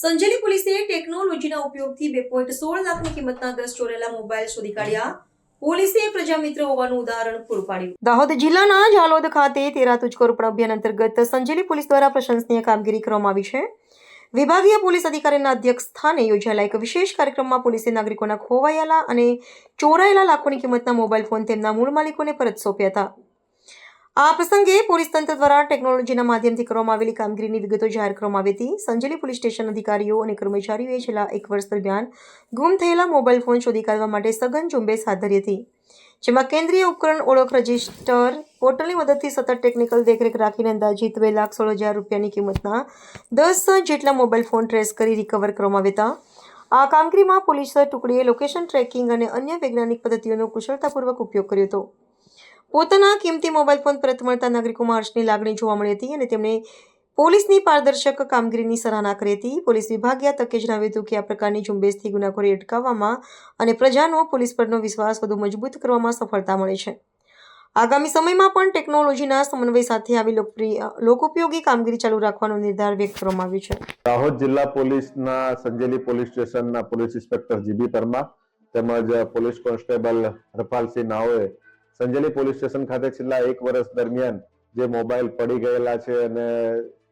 સંજેલી પોલીસે ટેકનોલોજીના ઉપયોગથી બે પોઈન્ટ સોળ લાખની કિંમતના દસ ચોરેલા મોબાઈલ શોધી કાઢ્યા. પોલીસે પ્રજામિત્ર હોવાનું ઉદાહરણ પૂરું પાડ્યું. દાહોદ જિલ્લાના ઝાલોદ ખાતે તેરા તુજકો રૂપણ અભિયાન અંતર્ગત સંજેલી પોલીસ દ્વારા પ્રશંસનીય કામગીરી કરવામાં આવી છે. વિભાગીય પોલીસ અધિકારીના અધ્યક્ષ સ્થાને યોજાયેલા એક વિશેષ કાર્યક્રમમાં પોલીસે નાગરિકોના ખોવાયેલા અને ચોરાયેલા લાખોની કિંમતના મોબાઈલ ફોન તેમના મૂળ માલિકોને પરત સોંપ્યા હતા. આ પ્રસંગે પોલીસ તંત્ર દ્વારા ટેકનોલોજીના માધ્યમથી કરવામાં આવેલી કામગીરીની વિગતો જાહેર કરવામાં આવી હતી. સંજેલી પોલીસ સ્ટેશન અધિકારીઓ અને કર્મચારીઓએ છેલ્લા એક વર્ષ દરમિયાન ગુમ થયેલા મોબાઈલ ફોન શોધી કાઢવા માટે સઘન ઝુંબેશ હાથ ધરી હતી, જેમાં કેન્દ્રીય ઉપકરણ ઓળખ રજિસ્ટર પોર્ટલની મદદથી સતત ટેકનિકલ દેખરેખ રાખીને અંદાજિત બે લાખ સોળ હજાર રૂપિયાની કિંમતના દસ જેટલા મોબાઈલ ફોન ટ્રેસ કરી રિકવર કરવામાં આવ્યા હતા. આ કામગીરીમાં પોલીસ ટુકડીએ લોકેશન ટ્રેકિંગ અને અન્ય વૈજ્ઞાનિક પદ્ધતિઓનો કુશળતાપૂર્વક ઉપયોગ કર્યો હતો. પોતાના કિંમતી મોબાઈલ ફોન પરત મળતા નાગરિકોમાં હર્ષની લાગણી જોવા મળી હતી અને તેમણે પોલીસની પારદર્શક કામગીરીની સરાહના કરી હતી. પોલીસ વિભાગે આ તકે જણાવ્યું હતું કે આ પ્રકારની ઝુંબેશથી ગુનાખોરી અટકાવવામાં અને પ્રજાનો પોલીસ પરનો વિશ્વાસ વધુ મજબૂત કરવામાં સફળતા મળે છે. આગામી સમયમાં પણ ટેકનોલોજીના સમન્વય સાથે આવી લોકપ્રિય લોકોપયોગી કામગીરી ચાલુ રાખવાનો નિર્ધાર વ્યક્ત કરવામાં આવ્યો છે. દાહોદ જિલ્લા પોલીસના સંજેલી પોલીસ સ્ટેશનના police inspector G B Parmar તેમજ પોલીસ કોન્સ્ટેબલ હરપાલસિંહ નાઓએ સંજેલી પોલીસ સ્ટેશન ખાતે છેલ્લા એક વર્ષ દરમિયાન જે મોબાઈલ પડી ગયેલા છે અને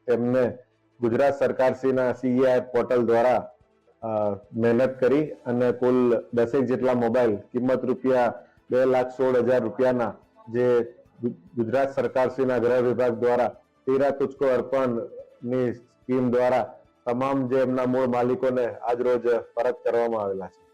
તેમને ગુજરાત સરકારશ્રીના સીઈઆર પોર્ટલ દ્વારા મહેનત કરી અને કુલ દસેક જેટલા મોબાઈલ, કિંમત રૂપિયા બે લાખ સોળ હજાર રૂપિયાના જે ગુજરાત સરકારશ્રીના ગૃહ વિભાગ દ્વારા તેરા તુચકો અર્પણની સ્કીમ દ્વારા તમામ જે એમના મૂળ માલિકોને આજ રોજ પરત કરવામાં આવેલા છે.